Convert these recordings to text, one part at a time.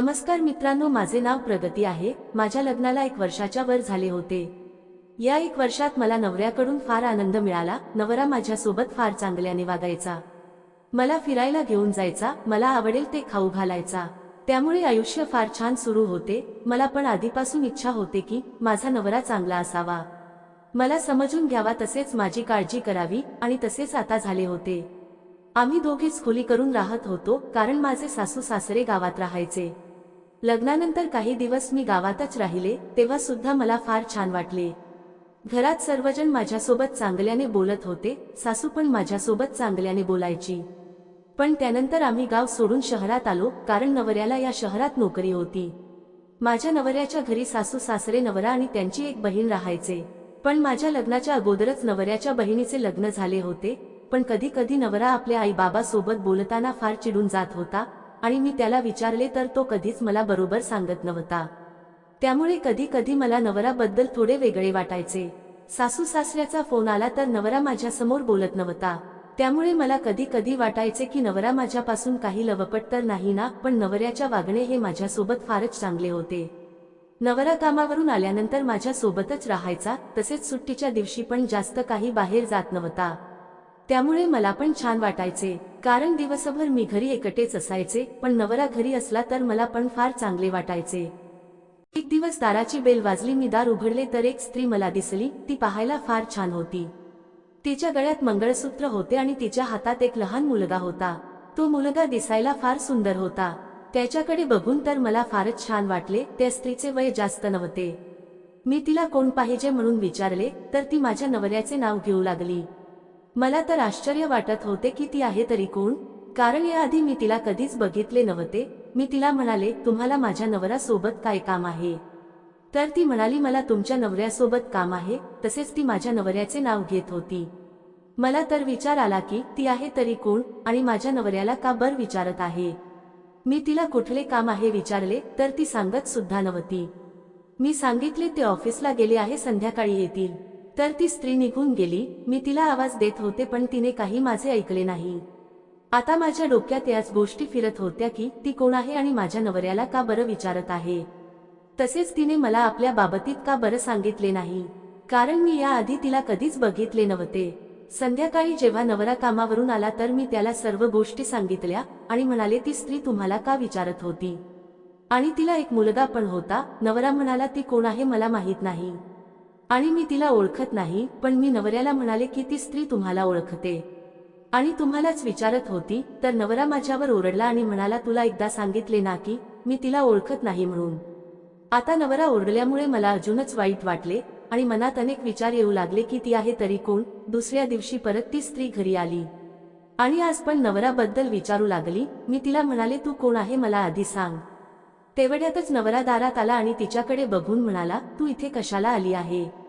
नमस्कार मित्रांनो माझे नाव प्रगती आहे. माझ्या लग्नाला एक वर्षाच्या वर झाले होते. या एक वर्षात मला नवऱ्याकडून फार आनंद मिळाला. नवरा माझ्यासोबत फार चांगल्याने वागायचा मला फिरायला घेऊन जायचा. मला आवडेल ते खाऊ घालायचा. त्यामुळे आयुष्य फार छान सुरू होते. मला पण आधीपासून इच्छा होते की माझा नवरा चांगला असावा. मला समजून घ्यावा तसेच माझी काळजी करावी आणि तसेच आता झाले होते. आम्ही दोघेच खोली करून राहत होतो कारण माझे सासू सासरे गावात राहायचे. लग्नानंतर काही दिवस मी गावातच राहिले तेव्हा सुद्धा मला फार छान वाटले. घरात सर्वजण माझ्यासोबत चांगल्याने बोलत होते सासू पण माझ्यासोबत चांगल्याने बोलायची. पण त्यानंतर आम्ही गाव सोडून शहरात आलो कारण नवऱ्याला या शहरात नोकरी होती. माझ्या नवऱ्याच्या घरी सासू सासरे नवरा आणि त्यांची एक बहीण राहायचे. पण माझ्या लग्नाच्या अगोदरच नवऱ्याच्या बहिणीचे लग्न झाले होते पण कधी कधी नवरा आपल्या आई बाबा सोबत बोलताना फार चिडून जात होता आणि मी त्याला विचारले तर तो कधीच मला बरोबर सांगत नव्हता. त्यामुळे कधी कधी मला नवराबद्दल थोडे वेगळे वाटायचे. सासू सासऱ्याचा फोन आला तर नवरा माझ्यासमोर बोलत नव्हता. त्यामुळे मला कधी कधी वाटायचे की नवरा माझ्यापासून काही लवपट तर नाही ना पण नवऱ्याच्या वागणे हे माझ्यासोबत फारच चांगले होते. नवरा कामावरून आल्यानंतर माझ्यासोबतच राहायचा तसेच सुट्टीच्या दिवशी पण जास्त काही बाहेर जात नव्हता. त्यामुळे मला पण छान वाटायचे. कारण दिवसभर मी घरी एकटेच असायचे पण नवरा घरी असला तर मला पण फार चांगले वाटायचे. एक दिवस दाराची बेल वाजली मी दार उघडले तर एक स्त्री मला दिसली ती पाहायला फार छान होती. तिच्या गळ्यात मंगळसूत्र होते आणि तिच्या हातात एक लहान मुलगा होता. तो मुलगा दिसायला फार सुंदर होता. त्याच्याकडे बघून तर मला फारच छान वाटले त्या स्त्रीचे वय जास्त नव्हते. मी तिला कोण पाहिजे म्हणून विचारले तर ती माझ्या नवऱ्याचे नाव घेऊ लागली. मला तर आश्चर्य वाटत होते की ती आहे तरी कोण. कारण याआधी मी तिला कधीच बघितले नव्हते. मी तिला म्हणाले तुम्हाला माझ्या नवऱ्यासोबत काय काम आहे? तर ती म्हणाली मला तुमच्या नवऱ्यासोबत काम आहे. तसेच ती माझ्या नवऱ्याचे नाव घेत होती. मला तर विचार आला की ती आहे तरी कोण आणि माझ्या नवऱ्याला का बर विचारत आहे? मी तिला कुठले काम आहे विचारले तर ती सांगत सुद्धा नव्हती. मी सांगितले ते ऑफिसला गेले आहे संध्याकाळी येतील. तर ती स्त्री निघून गेली. मी तिला आवाज देत होते पण तिने काही माझे ऐकले नाही. आता माझ्या डोक्यात याच गोष्टी फिरत होत्या की ती कोण आहे आणि माझ्या नवऱ्याला का बरं विचारत आहे? तसेच तिने मला आपल्या बाबतीत का बरं सांगितले नाही? कारण मी याआधी तिला कधीच बघितले नव्हते. संध्याकाळी जेव्हा नवरा कामावरून आला तर मी त्याला सर्व गोष्टी सांगितल्या आणि म्हणाले ती स्त्री तुम्हाला का विचारत होती? आणि तिला एक मुलगा पण होता. नवरा म्हणाला ती कोण आहे? मला माहीत नाही. आणि मी तिला ओळखत नाही पण मी नवऱ्याला म्हणाले की ती स्त्री तुम्हाला ओळखते. आणि तुम्हालाच विचारत होती तर नवरा माझ्यावर ओरडला आणि म्हणाला तुला एकदा सांगितले ना की मी तिला ओळखत नाही म्हणून. आता नवरा ओरडल्यामुळे मला अजूनच वाईट वाटले आणि मनात अनेक विचार येऊ लागले की ती आहे तरी कोण दुसऱ्या दिवशी परत ती स्त्री घरी आली. आणि आज पण नवराबद्दल विचारू लागली मी तिला म्हणाले तू कोण आहे मला आधी सांग. तेवढ्यातच नवरा दारात आला आणि तिच्याकडे बघून म्हणाला तू इथे कशाला आली आहे?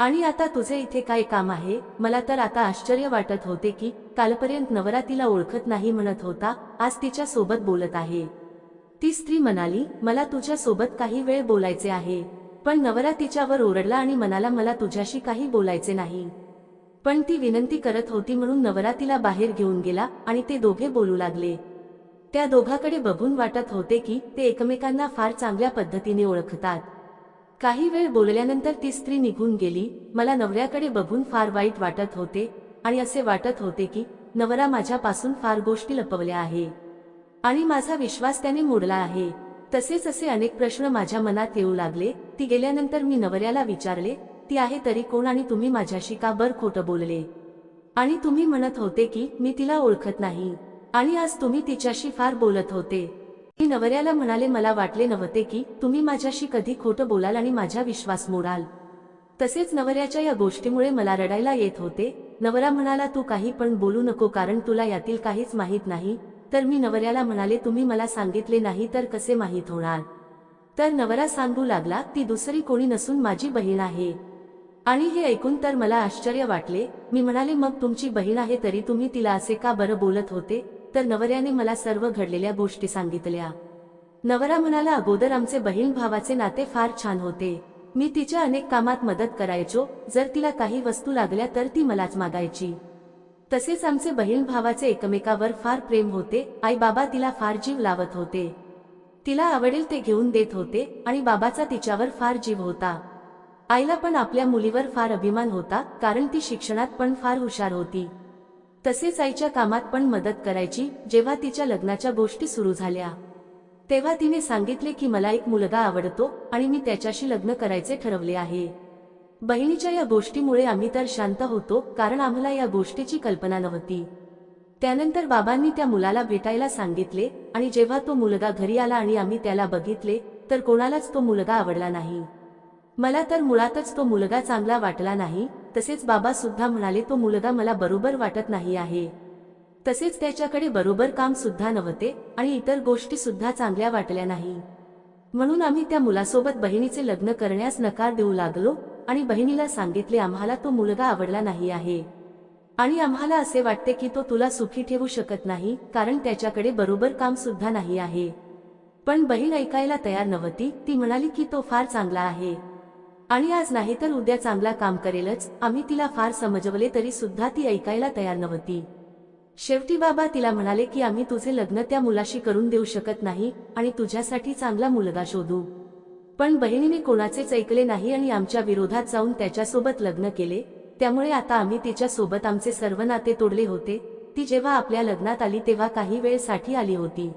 आणि आता तुझे इथे काय काम आहे? मला तर आता आश्चर्य वाटत होते की कालपर्यंत नवरा तिला ओळखत नाही म्हणत होता आज तिच्या सोबत बोलत आहे. ती स्त्री म्हणाली मला तुझ्या सोबत काही वेळ बोलायचे आहे. पण नवरा तिच्यावर ओरडला आणि म्हणाला मला तुझ्याशी काही बोलायचे नाही. पण ती विनंती करत होती म्हणून नवरा तिला बाहेर घेऊन गेला आणि ते दोघे बोलू लागले. त्या दोघाकडे बघून वाटत होते की ते एकमेकांना फार चांगल्या पद्धतीने ओळखतात. काही वेळ बोलल्यानंतर ती स्त्री निघून गेली. मला नवऱ्याकडे बघून फार वाईट वाटत होते आणि असे वाटत होते की नवरा माझ्यापासून फार गोष्टी लपवल्या आहे. आणि माझा विश्वास त्याने मोडला आहे. तसेच असे अनेक प्रश्न माझ्या मनात येऊ लागले. ती गेल्यानंतर मी नवऱ्याला विचारले ती आहे तरी कोण आणि तुम्ही माझ्याशी का बर खोटं बोलले? आणि तुम्ही म्हणत होते की मी तिला ओळखत नाही. आणि आज तुम्ही तिच्याशी फार बोलत होते. मी नवऱ्याला म्हणाले मला वाटले नव्हते की तुम्ही माझ्याशी कधी खोटं बोलाल आणि माझा विश्वास मोडाल. तसेच नवऱ्याच्या या गोष्टीमुळे मला रडायला येत होते. नवरा म्हणाला तू काही पण बोलू नको कारण तुला यातील काहीच माहीत नाही. तर मी नवऱ्याला म्हणाले तुम्ही मला सांगितले नाही तर कसे माहीत होणार? तर नवरा सांगू लागला ती दुसरी कोणी नसून माझी बहीण आहे. आणि हे ऐकून तर मला आश्चर्य वाटले. मी म्हणाले मग तुमची बहीण आहे तरी तुम्ही तिला असे का बरं बोलत होते? तर नवऱ्याने मला सर्व घडलेल्या गोष्टी सांगितल्या. नवरा म्हणाला अगोदर आमचे बहीण भावाचे नाते फार छान होते. मी तिच्या अनेक कामात मदत करायचो. जर तिला काही वस्तू लागल्या तर ती मलाच मागायची. तसेच आमचे बहीण भावाचे एकमेकावर फार प्रेम होते. आई बाबा तिला फार जीव लावत होते. तिला आवडेल ते घेऊन देत होते आणि बाबाचा तिच्यावर फार जीव होता. आईला पण आपल्या मुलीवर फार अभिमान होता कारण ती शिक्षणात पण फार हुशार होती. तसेच आईच्या कामात पण मदत करायची जेव्हा तिच्या लग्नाच्या गोष्टी सुरू झाल्या. तेव्हा तिने सांगितले की मला एक मुलगा आवडतो आणि मी त्याच्याशी लग्न करायचे ठरवले आहे. बहिणीच्या या गोष्टीमुळे आम्ही तर शांत होतो कारण आम्हाला या गोष्टीची कल्पना नव्हती. त्यानंतर बाबांनी त्या मुलाला भेटायला सांगितले आणि जेव्हा तो मुलगा घरी आला आणि आम्ही त्याला बघितले तर कोणालाच तो मुलगा आवडला नाही. मला तर मुळातच तो मुलगा चांगला वाटला नाही तसेच बाबा सुद्धा म्हणाले तो मुलगा मला बरोबर वाटत नाही आहे. तसेच त्याच्याकडे बरोबर काम सुद्धा नव्हते आणि इतर गोष्टी सुद्धा चांगल्या वाटल्या नाही. म्हणून आम्ही त्या मुलासोबत बहिणीचे लग्न करण्यास नकार देऊ लागलो आणि बहिणीला सांगितले आम्हाला तो मुलगा आवडला नाही आहे. आणि आम्हाला असे वाटते की तो तुला सुखी ठेवू शकत नाही कारण त्याच्याकडे बरोबर काम सुद्धा नाही आहे. पण बहीण ऐकायला तयार नव्हती ती म्हणाली की तो फार चांगला आहे. आणि आज नाही तर उद्या चांगला काम करेलच. आम्ही तिला फार समजवले तरी सुद्धा ती ऐकायला तयार नव्हती. शेवटी बाबा तिला म्हणाले की आम्ही तुझे लग्न त्या मुलाशी करून देऊ शकत नाही आणि तुझ्यासाठी चांगला मुलगा शोधू. पण बहिणीने कोणाचेच ऐकले नाही आणि आमच्या विरोधात जाऊन त्याच्यासोबत लग्न केले. त्यामुळे आता आम्ही तिच्यासोबत आमचे सर्व नाते तोडले होते. ती जेव्हा आपल्या लग्नात आली तेव्हा काही वेळसाठी आली होती.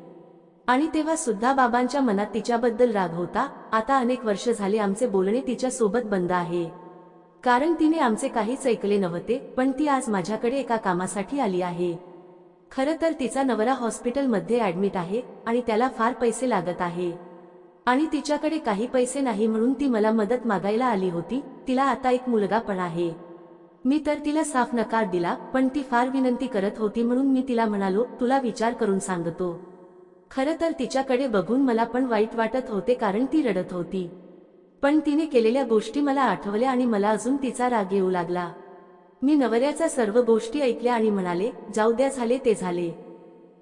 आणि तेव्हा सुद्धा बाबांच्या मनात तिच्याबद्दल राग होता. आता अनेक वर्ष झाले आमचे बोलणे तिच्या सोबत बंद आहे. कारण तिने आमचे काहीच ऐकले नव्हते पण ती आज माझ्याकडे एका कामासाठी आली आहे. खरं तर तिचा नवरा हॉस्पिटलमध्ये ऍडमिट आहे आणि त्याला फार पैसे लागत आहे. आणि तिच्याकडे काही पैसे नाही म्हणून ती मला मदत मागायला आली होती तिला आता एक मुलगा पण आहे. मी तर तिला साफ नकार दिला पण ती फार विनंती करत होती म्हणून मी तिला म्हणालो तुला विचार करून सांगतो. खरं तर तिच्याकडे बघून मला पण वाईट वाटत होते कारण ती रडत होती. पण तिने केलेल्या गोष्टी मला आठवल्या आणि मला अजून तिचा राग येऊ लागला. मी नवऱ्याचा सर्व गोष्टी ऐकल्या आणि म्हणाले जाऊ द्या झाले ते झाले.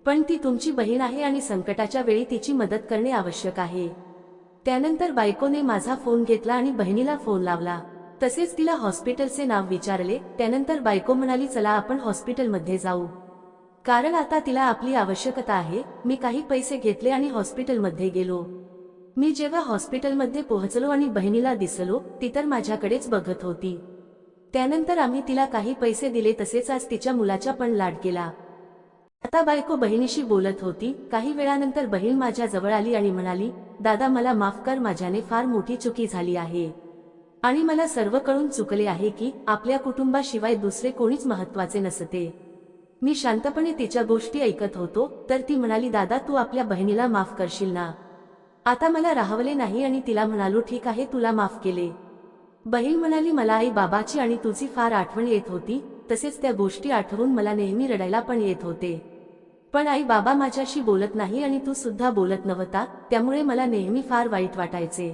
पण ती तुमची बहीण आहे आणि संकटाच्या वेळी तिची मदत करणे आवश्यक आहे. त्यानंतर बायकोने माझा फोन घेतला आणि बहिणीला फोन लावला. तसेच तिला हॉस्पिटलचे नाव विचारले. त्यानंतर बायको म्हणाली चला आपण हॉस्पिटलमध्ये जाऊ. कारण आता तिला आपली आवश्यकता आहे मी काही पैसे घेतले आणि हॉस्पिटलमध्ये गेलो. मी जेव्हा हॉस्पिटलमध्ये पोहोचलो आणि बहिणीला दिसलो ती तर माझ्याकडेच बघत होती. त्यानंतर आम्ही तिला काही पैसे दिले तसेच आज तिच्या मुलाचा पण लाड केला. आता बायको बहिणीशी बोलत होती काही वेळानंतर बहीण माझ्या जवळ आली आणि म्हणाली दादा मला माफ कर माझ्याने फार मोठी चुकी झाली आहे. आणि मला सर्व कळून चुकले आहे की आपल्या कुटुंबाशिवाय दुसरे कोणीच महत्त्वाचे नसते. मी शांतपणे तिच्या गोष्टी ऐकत होतो तर ती म्हणाली दादा तू आपल्या बहिणीला माफ करशील ना? आता मला राहवले नाही आणि तिला म्हणालो ठीक आहे तुला माफ केले. बहीण म्हणाली मला आई बाबाची आणि तुझी फार आठवण येत होती तसेच त्या गोष्टी आठवून मला नेहमी रडायला पण येत होते. पण आई बाबा माझ्याशी बोलत नाही आणि तू सुद्धा बोलत नव्हता त्यामुळे मला नेहमी फार वाईट वाटायचे.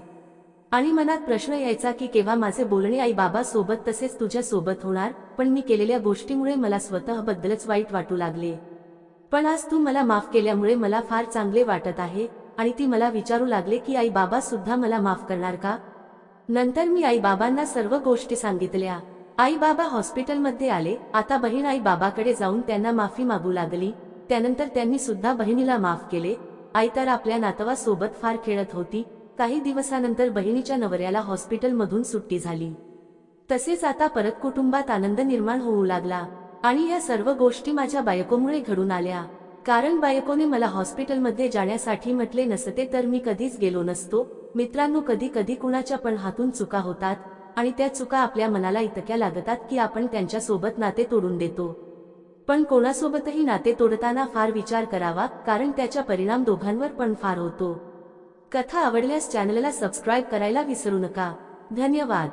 आणि मनात प्रश्न यायचा की केव्हा माझे बोलणे आई बाबा सोबत तसेच तुझ्या सोबत होणार पण मी केलेल्या गोष्टीमुळे मला स्वतःबद्दलच वाईट वाटू लागले. पण आज तू मला माफ केल्यामुळे मला फार चांगले वाटत आहे आणि ती मला विचारू लागले की आई बाबा सुद्धा मला माफ करणार का? नंतर मी आई बाबांना सर्व गोष्टी सांगितल्या. आई बाबा हॉस्पिटलमध्ये आले. आता बहीण आई बाबाकडे जाऊन त्यांना माफी मागू लागली. त्यानंतर त्यांनी सुद्धा बहिणीला माफ केले. आई तर आपल्या नातवासोबत फार खेळत होती. काही दिवसानंतर बहिणीच्या नवऱ्याला हॉस्पिटलमधून सुट्टी झाली. तसेच आता परत कुटुंबात आनंद निर्माण होऊ लागला. आणि या सर्व गोष्टी माझ्या बायकोमुळे घडून आल्या. कारण बायकोने मला हॉस्पिटलमध्ये जाण्यासाठी म्हटले नसते तर मी कधीच गेलो नसतो. मित्रांनो कधी कधी कुणाच्या पण हातून चुका होतात आणि त्या चुका आपल्या मनाला इतक्या लागतात की आपण त्यांच्यासोबत नाते तोडून देतो. पण कोणासोबतही नाते तोडताना फार विचार करावा कारण त्याचा परिणाम दोघांवर पण फार होतो. कथा आवडल्यास चॅनलला सबस्क्राईब करायला विसरू नका. धन्यवाद.